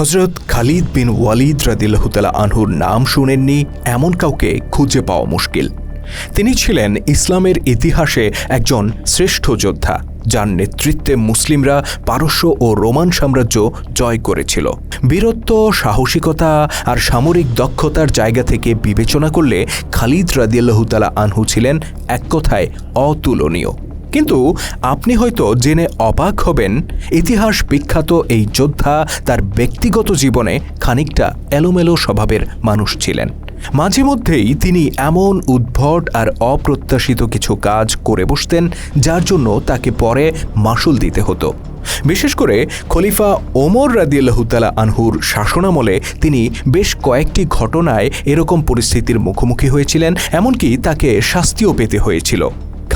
হজরত খালিদ বিন ওয়ালিদ রাদিল্লাহতালা আনহুর নাম শুনেননি, এমন কাউকে খুঁজে পাওয়া মুশকিল। তিনি ছিলেন ইসলামের ইতিহাসে একজন শ্রেষ্ঠ যোদ্ধা, যার নেতৃত্বে মুসলিমরা পারস্য ও রোমান সাম্রাজ্য জয় করেছিল। বীরত্ব, সাহসিকতা আর সামরিক দক্ষতার জায়গা থেকে বিবেচনা করলে খালিদ রাদিয়াল্লাহতালা আনহু ছিলেন এক কথায় অতুলনীয়। কিন্তু আপনি হয়তো জেনে অবাক হবেন, ইতিহাস বিখ্যাত এই যোদ্ধা তার ব্যক্তিগত জীবনে খানিকটা এলোমেলো স্বভাবের মানুষ ছিলেন। মাঝে মধ্যেই তিনি এমন উদ্ভট আর অপ্রত্যাশিত কিছু কাজ করে বসতেন, যার জন্য তাকে পরে মাসুল দিতে হতো। বিশেষ করে খলিফা ওমর রাদিয়াল্লাহুতালা আনহুর শাসনামলে তিনি বেশ কয়েকটি ঘটনায় এরকম পরিস্থিতির মুখোমুখি হয়েছিলেন, এমনকি তাকে শাস্তিও পেতে হয়েছিল।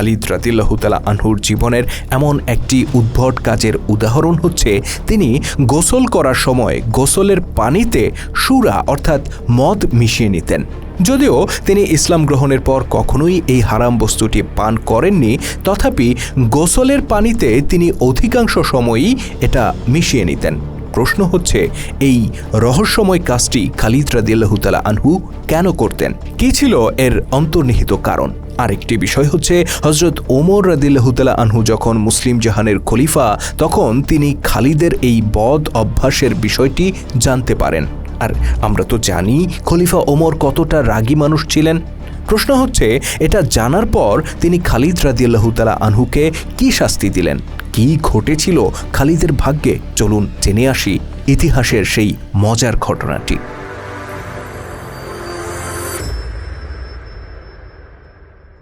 খালিদ রাতিল্লাহুতালা আনহুর জীবনের এমন একটি উদ্ভট কাজের উদাহরণ হচ্ছে, তিনি গোসল করার সময় গোসলের পানিতে সুরা অর্থাৎ মদ মিশিয়ে নিতেন। যদিও তিনি ইসলাম গ্রহণের পর কখনোই এই হারাম বস্তুটি পান করেননি, তথাপি গোসলের পানিতে তিনি অধিকাংশ সময়ই এটা মিশিয়ে নিতেন। প্রশ্ন হচ্ছে, এই রহস্যময় কাজটি খালিদ রাদিল্লাহুতালা আনহু কেন করতেন? কি ছিল এর অন্তর্নিহিত কারণ? আরেকটি বিষয় হচ্ছে হজরত ওমর রাদিল্লাহুতালা আনহু যখন মুসলিম জাহানের খলিফা, তখন তিনি খালিদের এই বদ অভ্যাসের বিষয়টি জানতে পারেন। আর আমরা তো জানি খলিফা ওমর কতটা রাগী মানুষ ছিলেন। প্রশ্ন হচ্ছে, এটা জানার পর তিনি খালিদ রাদিয়াল্লাহুতালা আনহুকে কি শাস্তি দিলেন? কি ঘটেছিল খালিদের ভাগ্যে? চলুন জেনে আসি ইতিহাসের সেই মজার ঘটনাটি।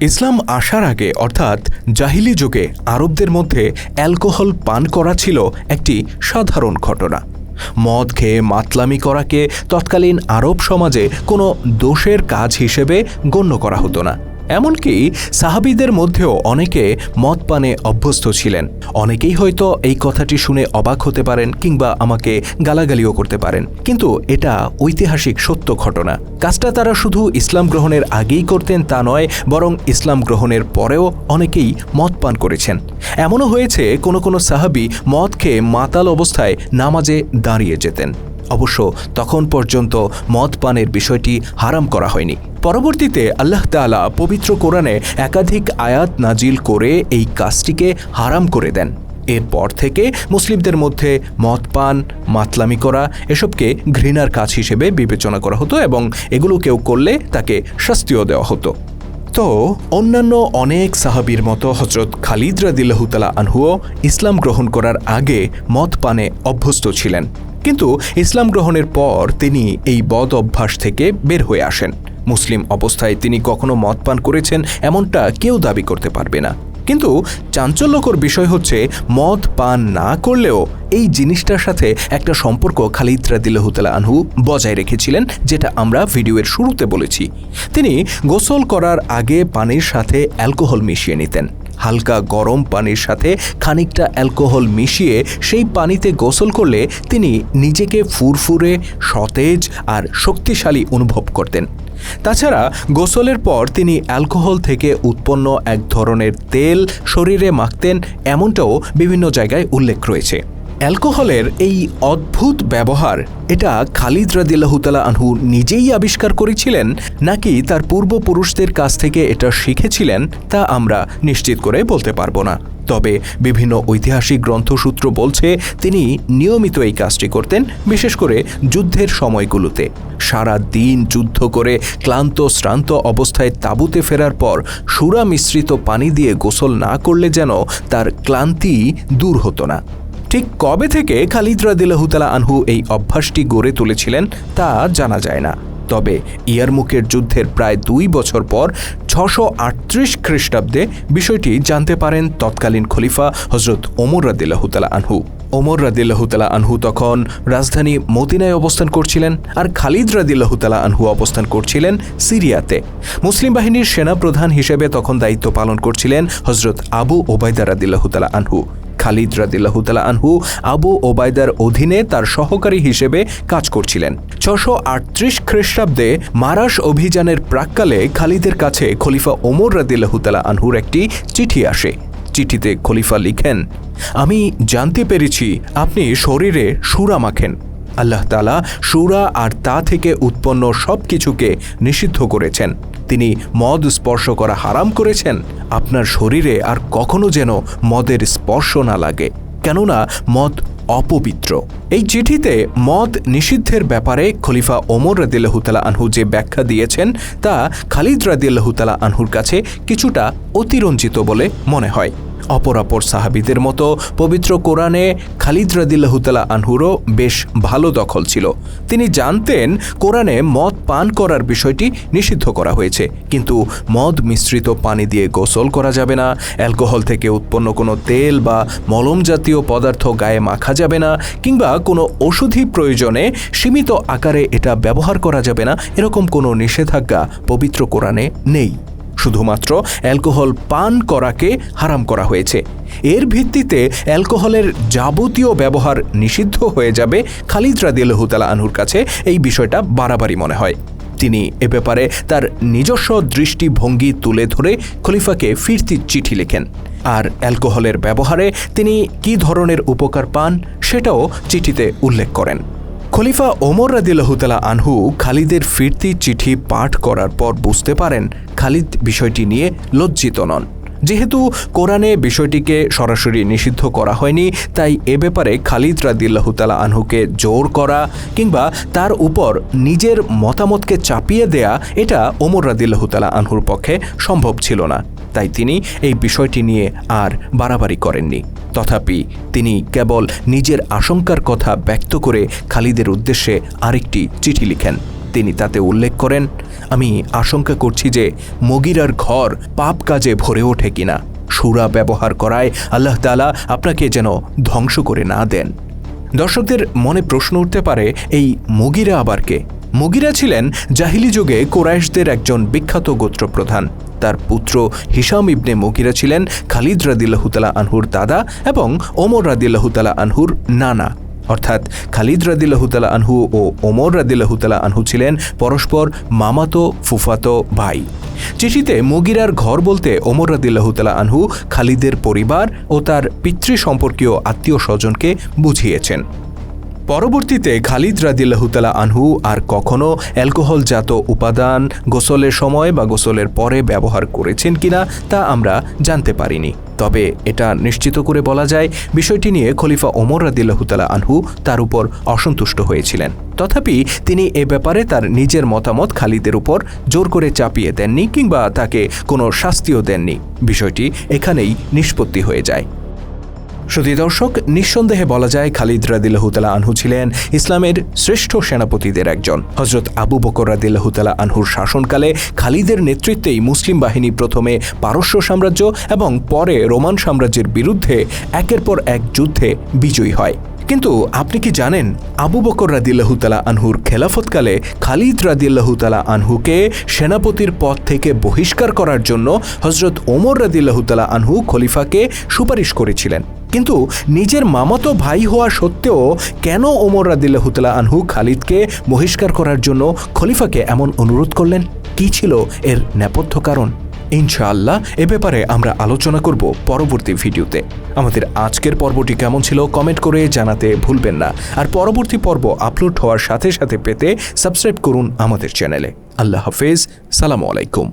ইসলাম আসার আগে, অর্থাৎ জাহিলি যুগে, আরবদের মধ্যে অ্যালকোহল পান করা ছিল একটি সাধারণ ঘটনা। মদ খেয়ে মাতলামি করাকে তৎকালীন আরব সমাজে কোনো দোষের কাজ হিসেবে গণ্য করা হতো না। এমনকি সাহাবিদের মধ্যেও অনেকে মদ পানে অভ্যস্ত ছিলেন। অনেকেই হয়তো এই কথাটি শুনে অবাক হতে পারেন কিংবা আমাকে গালাগালিও করতে পারেন। কিন্তু এটা ঐতিহাসিক সত্য ঘটনা। কাজটা তারা শুধু ইসলাম গ্রহণের আগেই করতেন তা নয়, বরং ইসলাম গ্রহণের পরেও অনেকেই মদ পান করেছেন। এমনও হয়েছে কোনো কোনো সাহাবি মদ খেয়ে মাতাল অবস্থায় নামাজে দাঁড়িয়ে যেতেন। অবশ্য তখন পর্যন্ত মদ পানের বিষয়টি হারাম করা হয়নি। পরবর্তীতে আল্লাহ তালা পবিত্র কোরআনে একাধিক আয়াত নাজিল করে এই কাজটিকে হারাম করে দেন। এরপর থেকে মুসলিমদের মধ্যে মদ পান, মাতলামি করা, এসবকে ঘৃণার কাজ হিসেবে বিবেচনা করা হতো এবং এগুলো কেউ করলে তাকে শাস্তিও দেওয়া হতো। তো অন্যান্য অনেক সাহাবির মতো হজরত খালিদ রাদিল্লাহুতালা আনহুও ইসলাম গ্রহণ করার আগে মদ পানে অভ্যস্ত ছিলেন। কিন্তু ইসলাম গ্রহণের পর তিনি এই বদ অভ্যাস থেকে বের হয়ে আসেন। মুসলিম অবস্থায় তিনি কখনো মদ পান করেছেন এমনটা কেউ দাবি করতে পারবে না। কিন্তু চাঞ্চল্যকর বিষয় হচ্ছে, মদ পান না করলেও এই জিনিসটার সাথে একটা সম্পর্ক খালিদ রাদিল্লাহুতালা আনহু বজায় রেখেছিলেন, যেটা আমরা ভিডিওর শুরুতে বলেছি। তিনি গোসল করার আগে পানির সাথে অ্যালকোহল মিশিয়ে নিতেন। হালকা গরম পানির সাথে খানিকটা অ্যালকোহল মিশিয়ে সেই পানিতে গোসল করলে তিনি নিজেকে ফুরফুরে, সতেজ আর শক্তিশালী অনুভব করতেন। তাছাড়া গোসলের পর তিনি অ্যালকোহল থেকে উৎপন্ন এক ধরনের তেল শরীরে মাখতেন, এমনটাও বিভিন্ন জায়গায় উল্লেখ রয়েছে। অ্যালকোহলের এই অদ্ভুত ব্যবহার, এটা খালিদ রাদিল্লাহুতালা আনহু নিজেই আবিষ্কার করেছিলেন, নাকি তার পূর্বপুরুষদের কাছ থেকে এটা শিখেছিলেন, তা আমরা নিশ্চিত করে বলতে পারব না। তবে বিভিন্ন ঐতিহাসিক গ্রন্থসূত্র বলছে, তিনি নিয়মিত এই কাজটি করতেন, বিশেষ করে যুদ্ধের সময়গুলোতে। সারা দিন যুদ্ধ করে ক্লান্ত, শ্রান্ত অবস্থায় তাঁবুতে ফেরার পর সুরা মিশ্রিত পানি দিয়ে গোসল না করলে যেন তার ক্লান্তি দূর হতো না। ঠিক কবে থেকে খালিদ রাদিল্লাহুতালা আনহু এই অভ্যাসটি গড়ে তুলেছিলেন তা জানা যায় না। তবে ইয়ারমুকের যুদ্ধের প্রায় দুই বছর পর ছশো আটত্রিশ খ্রিস্টাব্দে বিষয়টি জানতে পারেন তৎকালীন খলিফা হজরত ওমর রাদিল্লাহুতালা আনহু। ওমর রাদিল্লাহুতালা আনহু তখন রাজধানী মদিনায় অবস্থান করছিলেন আর খালিদ রাদিল্লাহুতালা আনহু অবস্থান করছিলেন সিরিয়াতে। মুসলিম বাহিনীর সেনাপ্রধান হিসেবে তখন দায়িত্ব পালন করছিলেন হজরত আবু ওবায়দা রাদিল্লাহুতালা আনহু। খালিদ রাদিল্লাহুতালা আনহু আবু ওবায়দার অধীনে তার সহকারী হিসেবে কাজ করছিলেন। ছশো আটত্রিশ খ্রিস্টাব্দে মারাস অভিযানের প্রাককালে খালিদের কাছে খলিফা ওমর রাদিল্লাহুতালা আনহুর একটি চিঠি আসে। চিঠিতে খলিফা লিখেন, আমি জানতে পেরেছি, আপনি শরীরে সুরা মাখেন। আল্লাহ তালা সুরা আর তা থেকে উৎপন্ন সব কিছুকে নিষিদ্ধ করেছেন। তিনি মদ স্পর্শ করা হারাম করেছেন, আপনার শরীরে আর কখনো যেন মদের স্পর্শ না লাগে। কেননা, মদ অপবিত্র। এই চিঠিতে মদ নিষিদ্ধের ব্যাপারে খলিফা ওমর রাদিল্লাহুতালা আনহু যে ব্যাখ্যা দিয়েছেন, তা খালিদ রাদিল্লাহুতালা আনহুর কাছে কিছুটা অতিরঞ্জিত বলে মনে হয়। অপরাপর সাহাবিদের মতো পবিত্র কোরআনে খালিদ রাদিল্লাহুতালা আনহুরও বেশ ভালো দখল ছিল। তিনি জানতেন কোরআনে মদ পান করার বিষয়টি নিষিদ্ধ করা হয়েছে, কিন্তু মদ মিশ্রিত পানি দিয়ে গোসল করা যাবে না, অ্যালকোহল থেকে উৎপন্ন কোনো তেল বা মলম জাতীয় পদার্থ গায়ে মাখা যাবে না, কিংবা কোনো ওষুধি প্রয়োজনে সীমিত আকারে এটা ব্যবহার করা যাবে না, এরকম কোনো নিষেধাজ্ঞা পবিত্র কোরআনে নেই। শুধুমাত্র অ্যালকোহল পান করাকে হারাম করা হয়েছে। এর ভিত্তিতে অ্যালকোহলের যাবতীয় ব্যবহার নিষিদ্ধ হয়ে যাবে খালিদ রাদিয়াল্লাহুতালা আনহুর কাছে। এই বিষয়টা বাড়াবাড়ি মনে হয়। তিনি এ ব্যাপারে তার নিজস্ব দৃষ্টিভঙ্গি তুলে ধরে খলিফাকে ফিরতি চিঠি লেখেন। আর অ্যালকোহলের ব্যবহারে তিনি কী ধরনের উপকার পান সেটাও চিঠিতে উল্লেখ করেন। খলিফা ওমর রাদিল্লাহুতালা আনহু খালিদের ফিরতি চিঠি পাঠ করার পর বুঝতে পারেন খালিদ বিষয়টি নিয়ে লজ্জিত নন। যেহেতু কোরআনে বিষয়টিকে সরাসরি নিষিদ্ধ করা হয়নি, তাই এ ব্যাপারে খালিদ রাদিল্লাহুতালা আনহুকে জোর করা কিংবা তার উপর নিজের মতামতকে চাপিয়ে দেয়া, এটা ওমর রাদিল্লাহুতালা আনহুর পক্ষে সম্ভব ছিল না। তাই তিনি এই বিষয়টি নিয়ে আর বাড়াবাড়ি করেননি। তথাপি তিনি কেবল নিজের আশঙ্কার কথা ব্যক্ত করে খালিদের উদ্দেশ্যে আরেকটি চিঠি লিখেন। তিনি তাতে উল্লেখ করেন, আমি আশঙ্কা করছি যে মগিরার ঘর পাপ কাজে ভরে ওঠে কিনা। সুরা ব্যবহার করায় আল্লাহ তালা আপনাকে যেন ধ্বংস করে না দেন। দর্শকদের মনে প্রশ্ন উঠতে পারে, এই মগিরা আবার কে? মগিরা ছিলেন জাহিলি যুগে কোরাইশদের একজন বিখ্যাত গোত্রপ্রধান। তার পুত্র হিসাম ইবনে মগিরা ছিলেন খালিদ রাদিল্লাহুতালা আনহুর দাদা এবং ওমর রাদিল্লাহুতালা আনহুর নানা। অর্থাৎ খালিদ রাদিল্লাহুতালা আনহু ও ওমর রাদিল্লাহুতালা আনহু ছিলেন পরস্পর মামাতো, ফুফাতো ভাই। চিঠিতে মগিরার ঘর বলতে ওমর রাদিল্লাহুতালা আনহু খালিদের পরিবার ও তার পিতৃ সম্পর্কীয় আত্মীয় স্বজনকে বুঝিয়েছেন। পরবর্তীতে খালিদ রাদিল্লাহুতালা আনহু আর কখনো অ্যালকোহলজাত উপাদান গোসলের সময় বা গোসলের পরে ব্যবহার করেছেন কিনা তা আমরা জানতে পারিনি। তবে এটা নিশ্চিত করে বলা যায়, বিষয়টি নিয়ে খলিফা ওমর রাদিল্লাহতালা আনহু তার উপর অসন্তুষ্ট হয়েছিলেন। তথাপি তিনি এ ব্যাপারে তার নিজের মতামত খালিদের উপর জোর করে চাপিয়ে দেননি কিংবা তাকে কোনো শাস্তিও দেননি। বিষয়টি এখানেই নিষ্পত্তি হয়ে যায়। শুধু দর্শক, নিঃসন্দেহে বলা যায় খালিদ রাদিল্লাহুতালা আনহু ছিলেন ইসলামের শ্রেষ্ঠ সেনাপতিদের একজন। হজরত আবু বকর রাদিল্লাহুতালা আনহুর শাসনকালে খালিদের নেতৃত্বেই মুসলিম বাহিনী প্রথমে পারস্য সাম্রাজ্য এবং পরে রোমান সাম্রাজ্যের বিরুদ্ধে একের পর এক যুদ্ধে বিজয়ী হয়। কিন্তু আপনি কি জানেন আবু বকর রাদিল্লাহুতালা আনহুর খেলাফতকালে খালিদ রাদিল্লাহুতালা আনহুকে সেনাপতির পদ থেকে বহিষ্কার করার জন্য হজরত ওমর রাদিল্লাহুতালা আনহু খলিফাকে সুপারিশ করেছিলেন? কিন্তু নিজের মামাতো ভাই হওয়া সত্ত্বেও কেন ওমর রাদিল্লাহুতালা আনহু খালিদকে বহিষ্কার করার জন্য খলিফাকে এমন অনুরোধ করলেন? কি ছিল এর নেপথ্য কারণ? ইনশাআল্লাহ, এ ব্যাপারে আমরা আলোচনা করব পরবর্তী ভিডিওতে। আমাদের আজকের পর্বটি কেমন ছিল কমেন্ট করে জানাতে ভুলবেন না। আর পরবর্তী পর্ব আপলোড হওয়ার সাথে সাথে পেতে সাবস্ক্রাইব করুন আমাদের চ্যানেলে। আল্লাহ হাফেজ, সালামু আলাইকুম।